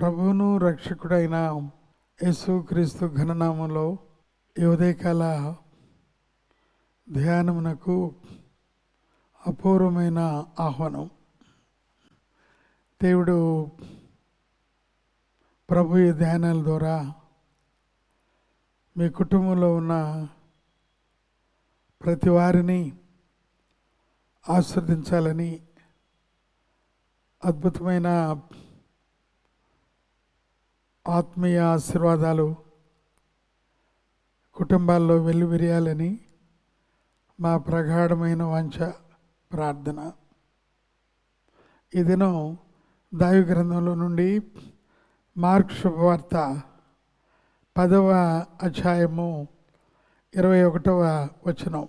ప్రభువును రక్షకుడైన యేసుక్రీస్తు ఘననామంలో ఈ ఉదయకాల ధ్యానమునకు అపూర్వమైన ఆహ్వానం. దేవుడు ప్రభు ఈ ధ్యానాల ద్వారా మీ కుటుంబంలో ఉన్న ప్రతి వారిని ఆస్వాదించాలని అద్భుతమైన ఆత్మీయ ఆశీర్వాదాలు కుటుంబాల్లో వెల్లువిరియాలని మా ప్రగాఢమైన వంచ ప్రార్థన. ఈ దినం దైవ గ్రంథంలో నుండి మార్క్ శుభవార్త పదవ అధ్యాయము ఇరవై ఒకటవ వచనం.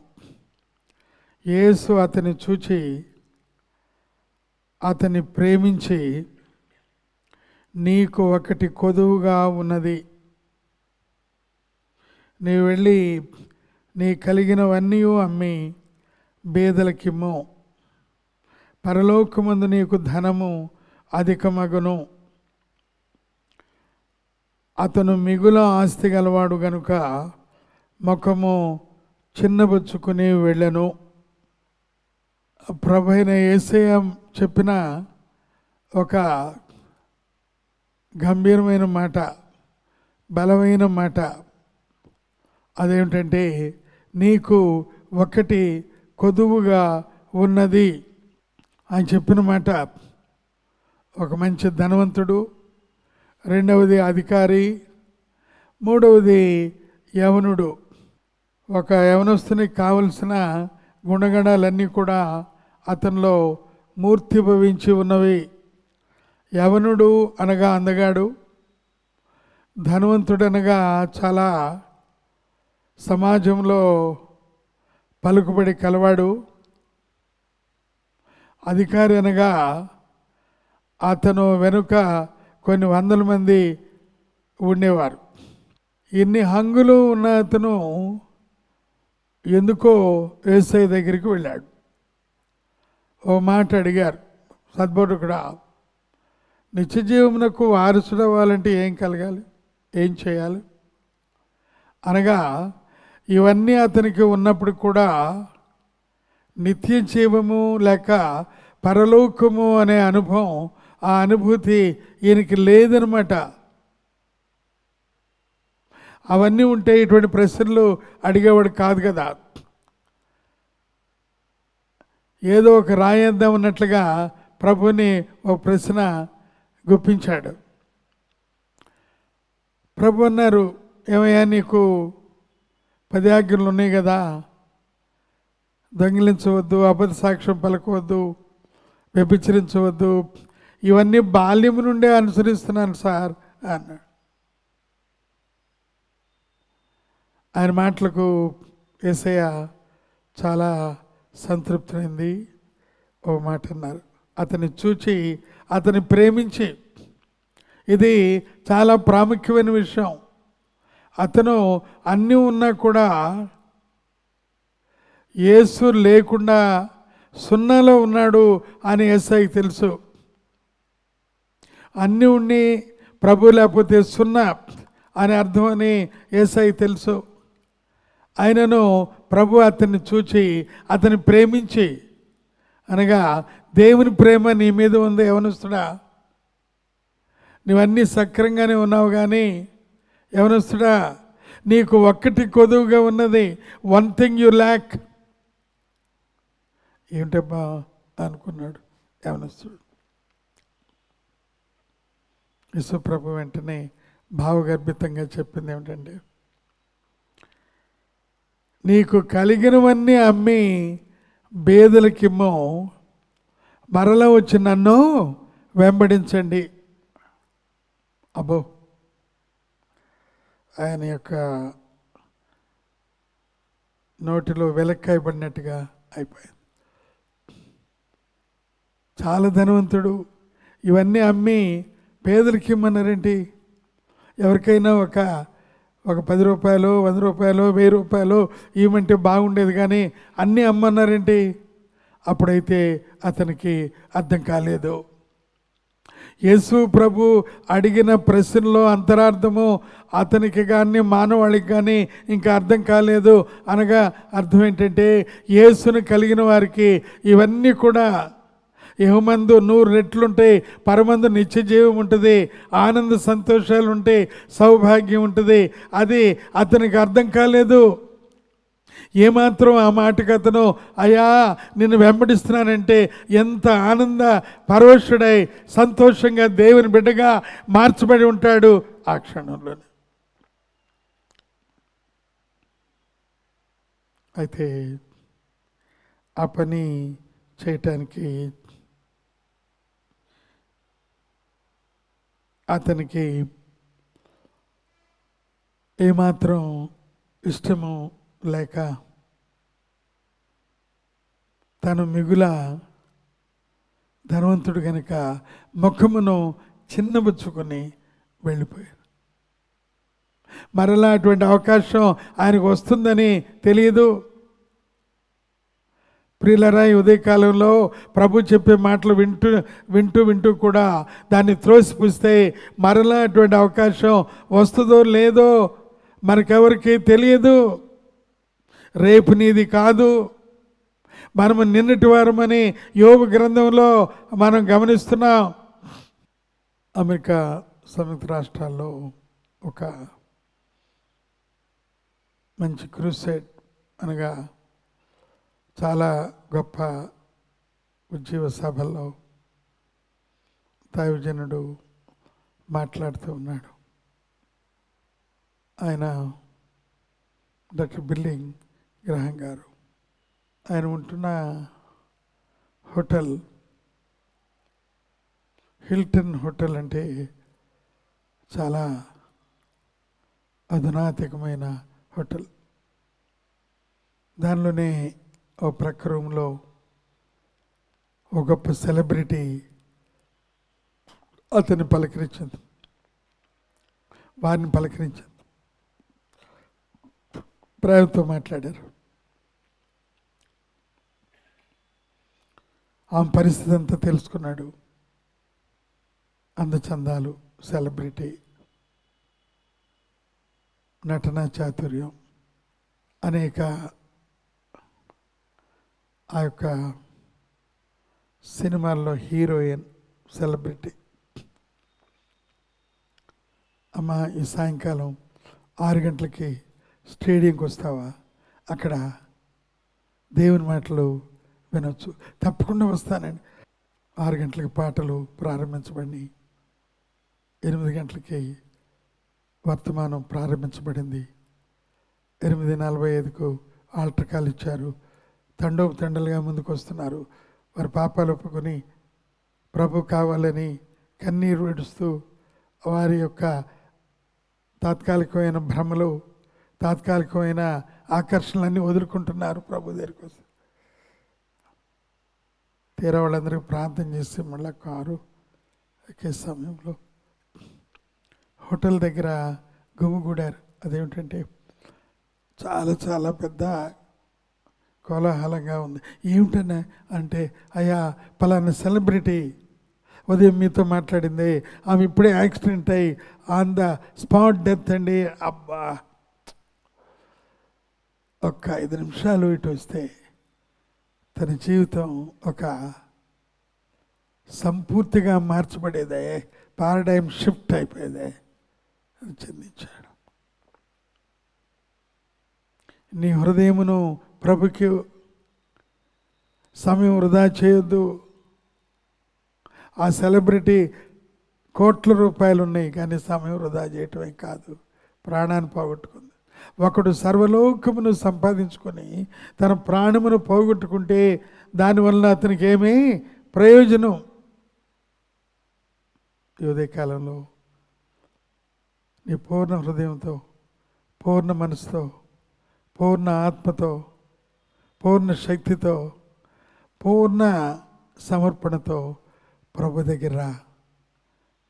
యేసు అతని చూచి అతన్ని ప్రేమించి నీకు ఒకటి కొదువుగా ఉన్నది. నీ వెళ్ళి నీ కలిగినవన్నీ అమ్మి బేదలకిమ్ము. పరలోకమందు నీకు ధనము అధికమగును. అతను మిగుల ఆస్తి గలవాడు గనుక ముఖము చిన్నబుచ్చుకుని వెళ్ళను. ప్రభైన ఏసయ చెప్పిన ఒక గంభీరమైన మాట బలమైన మాట. అదేమిటంటే నీకు ఒకటి కొదువుగా ఉన్నది అని చెప్పిన మాట. ఒక మంచి ధనవంతుడు రెండవది అధికారి మూడవది యవనుడు. ఒక యవనస్తునికి కావలసిన గుణగణాలన్నీ కూడా అతనిలో మూర్తిభవించి ఉన్నవి. యవనుడు అనగా అందగాడు ధనవంతుడనగా చాలా సమాజంలో పలుకుబడి కలవాడు అధికారి అనగా అతను వెనుక కొన్ని వందల మంది ఉండేవారు. ఇన్ని హంగులు ఉన్న అతను ఎందుకో ఏసై దగ్గరికి వెళ్ళాడు. ఓ మాట అడిగారు సద్బోధకుడా నిత్య జీవమునకు వారసుడవ్వాలంటే ఏం కలగాలి? ఏం చేయాలి? అనగా ఇవన్నీ అతనికి ఉన్నప్పుడు కూడా నిత్య జీవము లేక పరలోకము అనే అనుభవం ఆ అనుభూతి ఈయనకి లేదనమాట. అవన్నీ ఉంటే ఇటువంటి ప్రశ్నలు అడిగేవాడు కాదు కదా. ఏదో ఒక రాయేద్దాం ఉన్నట్లుగా ప్రభుని ఒక ప్రశ్న గుప్పించాడు. ప్రభు అన్నారు ఏమయ్యా నీకు పది ఆజ్ఞలు ఉన్నాయి కదా? దొంగిలించవద్దు అబద్ధ సాక్ష్యం పలకవద్దు వ్యభిచరించవద్దు. ఇవన్నీ బాల్యం నుండే అనుసరిస్తున్నాను సార్ అన్నాడు. ఆయన మాటలకు ఏసయ్య చాలా సంతృప్తిమైంది ఓ మాట అన్నారు. అతన్ని చూచి అతన్ని ప్రేమించి. ఇది చాలా ప్రాముఖ్యమైన విషయం. అతను అన్నీ ఉన్నా కూడా యేసు లేకుండా సున్నాలో ఉన్నాడు అని ఎస్ఐకి తెలుసు. అన్నీ ఉండి ప్రభు లేకపోతే సున్నా అని అర్థం అని ఏసై తెలుసు. ఆయనను ప్రభు అతన్ని చూచి అతన్ని ప్రేమించి అనగా దేవుని ప్రేమ నీ మీద ఉంది యవనస్తుడా. నువ్వన్నీ సక్రంగానే ఉన్నావు కానీ యవనస్తుడా నీకు ఒక్కటి కొదువుగా ఉన్నది వన్ థింగ్ యు ల్యాక్ ఏమిటబ్బా? అనుకున్నాడు యవనస్తుడు. యశుప్రభు వెంటనే భావగర్భితంగా చెప్పింది ఏమిటంటే నీకు కలిగినవన్నీ అమ్మి బేదలకిమ్మో మరలా వచ్చి నన్ను వెంబడించండి. అబ్బో. ఆయన యొక్క నోటిలో వెలక్కాయబడినట్టుగా అయిపోయింది. చాలా ధనవంతుడు. ఇవన్నీ అమ్మి పేదలకి ఇమ్మన్నారేంటి? ఎవరికైనా ఒక ఒక పది రూపాయలు వంద రూపాయలు వెయ్యి రూపాయలు ఇవ్వమంటే బాగుండేది కానీ అన్నీ అమ్మన్నారేంటి? అప్పుడైతే అతనికి అర్థం కాలేదు. యేసు ప్రభు అడిగిన ప్రశ్నలో అంతరార్థము అతనికి కానీ మానవాళికి కానీ ఇంకా అర్థం కాలేదు. అనగా అర్థం ఏంటంటే యేసును కలిగిన వారికి ఇవన్నీ కూడా ఇహమందు నూరు రెట్లుంటాయి పరమందు నిత్య జీవం ఉంటుంది ఆనంద సంతోషాలు ఉంటాయి సౌభాగ్యం ఉంటుంది. అది అతనికి అర్థం కాలేదు. ఏమాత్రం ఆ మాటకు అతను అయ్యా నిన్ను వెంబడిస్తున్నానంటే ఎంత ఆనంద పరవశుడై సంతోషంగా దేవుని బిడ్డగా మార్చబడి ఉంటాడు ఆ క్షణంలోనే. అయితే ఆ పని చేయటానికి అతనికి ఏమాత్రం ఇష్టము లేక తను మిగుల ధనవంతుడు కనుక ముఖమును చిన్నబుచ్చుకొని వెళ్ళిపోయారు. మరలా అటువంటి అవకాశం ఆయనకు వస్తుందని తెలియదు ప్రియులరా ఈ ఉదయకాలంలో ప్రభు చెప్పే మాటలు వింటూ వింటూ వింటూ కూడా దాన్ని త్రోసిపుస్తే మరలా అటువంటి అవకాశం వస్తుందో లేదో మనకెవరికి తెలియదు. రేపు నీది కాదు. మనము నిన్నటి వారమని యోగ గ్రంథంలో మనం గమనిస్తున్నాం. అమెరికా సంయుక్త రాష్ట్రాల్లో ఒక మంచి క్రూసెట్ అనగా చాలా గొప్ప ఉద్యోగ సభల్లో దైవజనుడు మాట్లాడుతూ ఉన్నాడు. ఆయన డాక్టర్ బిల్లింగ్ గ్రహం గారు. ఆయన ఉంటున్న హోటల్ హిల్టన్ హోటల్ అంటే చాలా అధునాతికమైన హోటల్. దానిలోనే ఓ ప్రక్క రూమ్లో ఒక గొప్ప సెలబ్రిటీ అతన్ని పలకరించింది. వారిని పలకరించింది. ప్రేమతో మాట్లాడారు. ఆమె పరిస్థితి అంతా తెలుసుకున్నాడు. అందచందాలు సెలబ్రిటీ నటన చాతుర్యం అనేక ఆ యొక్క సినిమాల్లో హీరోయిన్ సెలబ్రిటీ. అమ్మ ఈ సాయంకాలం ఆరు గంటలకి స్టేడియంకి వస్తావా? అక్కడ దేవుని మాటలు వినొచ్చు. తప్పకుండా వస్తానండి. ఆరు గంటలకి పాటలు ప్రారంభించబడి ఎనిమిది గంటలకి వర్తమానం ప్రారంభించబడింది. ఎనిమిది నలభై ఐదుకు ఆల్టర్కాలు ఇచ్చారు. తండోపు తండలుగా ముందుకు వస్తున్నారు వారి పాపాలు ఒప్పుకొని ప్రభు కావాలని కన్నీరు విడుస్తూ వారి యొక్క తాత్కాలికమైన భ్రమలు తాత్కాలికమైన ఆకర్షణలన్నీ వదులుకుంటున్నారు ప్రభు దగ్గరికి వస్తే. తీరా వాళ్ళందరికీ ప్రార్థన చేసి మళ్ళీ కారు ఎక్కే సమయంలో హోటల్ దగ్గర గుమిగూడారు అదేమిటంటే చాలా చాలా పెద్ద కోలాహలంగా ఉంది. ఏమిటన్నా అంటే అయ్యా పలానా సెలబ్రిటీ ఉదయం మీతో మాట్లాడింది ఆమె ఇప్పుడే యాక్సిడెంట్ అయ్యి ఆన్ ద స్పాట్ డెత్ అండి. అబ్బా! ఒక్క ఐదు నిమిషాలు ఇటు వస్తే తన జీవితం ఒక సంపూర్తిగా మార్చబడేదే పారాడైమ్ షిఫ్ట్ అయిపోయేదే అని చెందించాడు నీ హృదయమును ప్రభుకి సమయం వృధా చేయొద్దు. ఆ సెలబ్రిటీ కోట్ల రూపాయలు ఉన్నాయి కానీ సమయం వృధా చేయటమే కాదు. ప్రాణాన్ని పోగొట్టుకుంది. ఒకడు సర్వలోకమును సంపాదించుకొని తన ప్రాణమును పోగొట్టుకుంటే దానివల్ల అతనికి ఏమీ ప్రయోజనం? ఈ కాలంలో నీ పూర్ణ హృదయంతో పూర్ణ మనసుతో పూర్ణ ఆత్మతో పూర్ణ శక్తితో పూర్ణ సమర్పణతో ప్రభు దగ్గర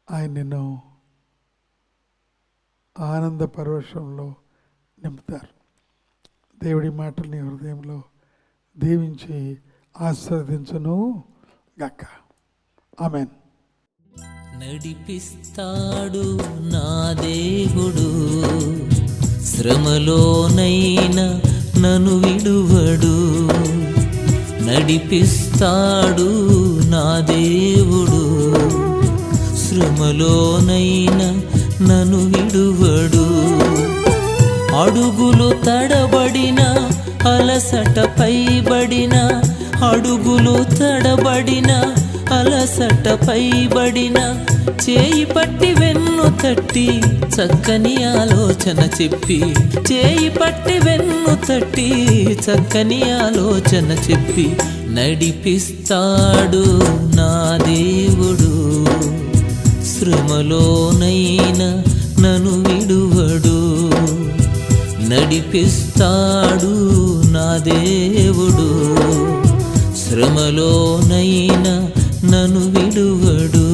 ఆయన నిన్ను ఆనంద పరవశంలో నింపుతారు దేవుడి మాటలు నీ హృదయంలో దీవించి ఆస్వాదించను గక్క ఆమెన్. నడిపిస్తాడు నా దేవుడు శ్రమలోనైనా నను విడువడు. నడిపిస్తాడు నా దేవుడు శ్రమలోనైనా నను విడువడు. అడుగులు తడబడిన అలసట పైబడిన అడుగులు తడబడిన అలసట పైబడిన చేయి పట్టి వెన్ను తట్టి చక్కని ఆలోచన చెప్పి చేయి పట్టి వెన్ను తట్టి చక్కని ఆలోచన చెప్పి నడిపిస్తాడు నా దేవుడు. శ్రమలోనైనా నను విడు నడిపిస్తాడు నా దేవుడు. శ్రమలోనైనా నను విడువడు.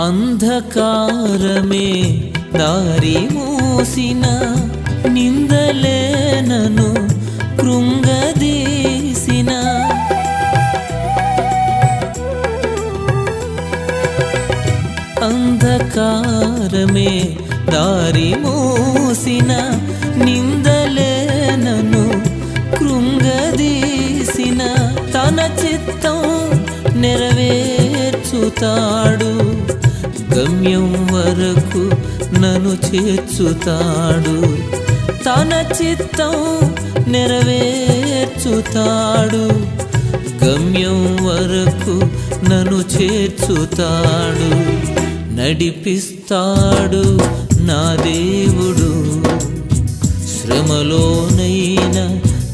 అంధకారమే దారి మూసిన నిందలే నను కృంగదే అంధకారమే దారి మూసిన నిందలే నన్ను కృంగదీసిన తన చిత్తం నెరవేర్చుతాడు. గమ్యం వరకు నన్ను చేర్చుతాడు. తన చిత్తం నెరవేర్చుతాడు. గమ్యం వరకు నన్ను చేర్చుతాడు. నడిపిస్తాడు నా దేవుడు. శ్రమలోనైనా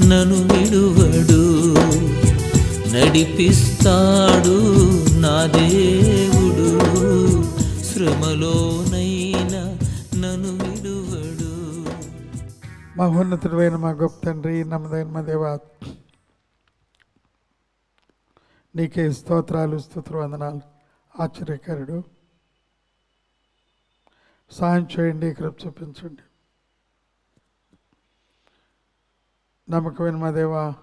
నను విడువడు. నడిపిస్తాడు నా దేవుడు. శ్రమలోనైనా నను విడువడు. మహోన్నతుడైన మా గొప్ప తండ్రి నమ్మదైన మా దేవ నీకే స్తోత్రాలు స్తోత్ర వందనాలు ఆశ్చర్యకరుడు. సాయం చేయండి కృప చూపించండి. నమ్మకమైన మా దేవా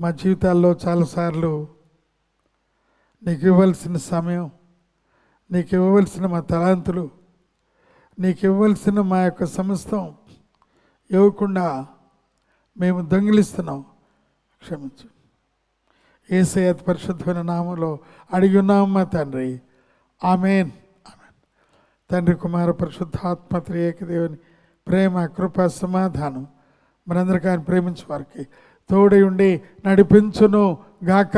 మా జీవితాల్లో చాలాసార్లు నీకు ఇవ్వాల్సిన సమయం నీకు ఇవ్వవలసిన మా తలాంతులు నీకు ఇవ్వవలసిన మా యొక్క సమస్తం ఇవ్వకుండా మేము దొంగిలిస్తున్నాం. క్షమించు. ఏసై అతి పరిశుద్ధమైన నామంలో అడిగి ఉన్నాం మా తండ్రి. ఆమెన్. తండ్రి కుమార పరిశుద్ధాత్మ త్రియేక దేవుని ప్రేమ కృప సమాధానం మనందరికీ ఆయన ప్రేమించే వారికి తోడై ఉండి నడిపించును గాక.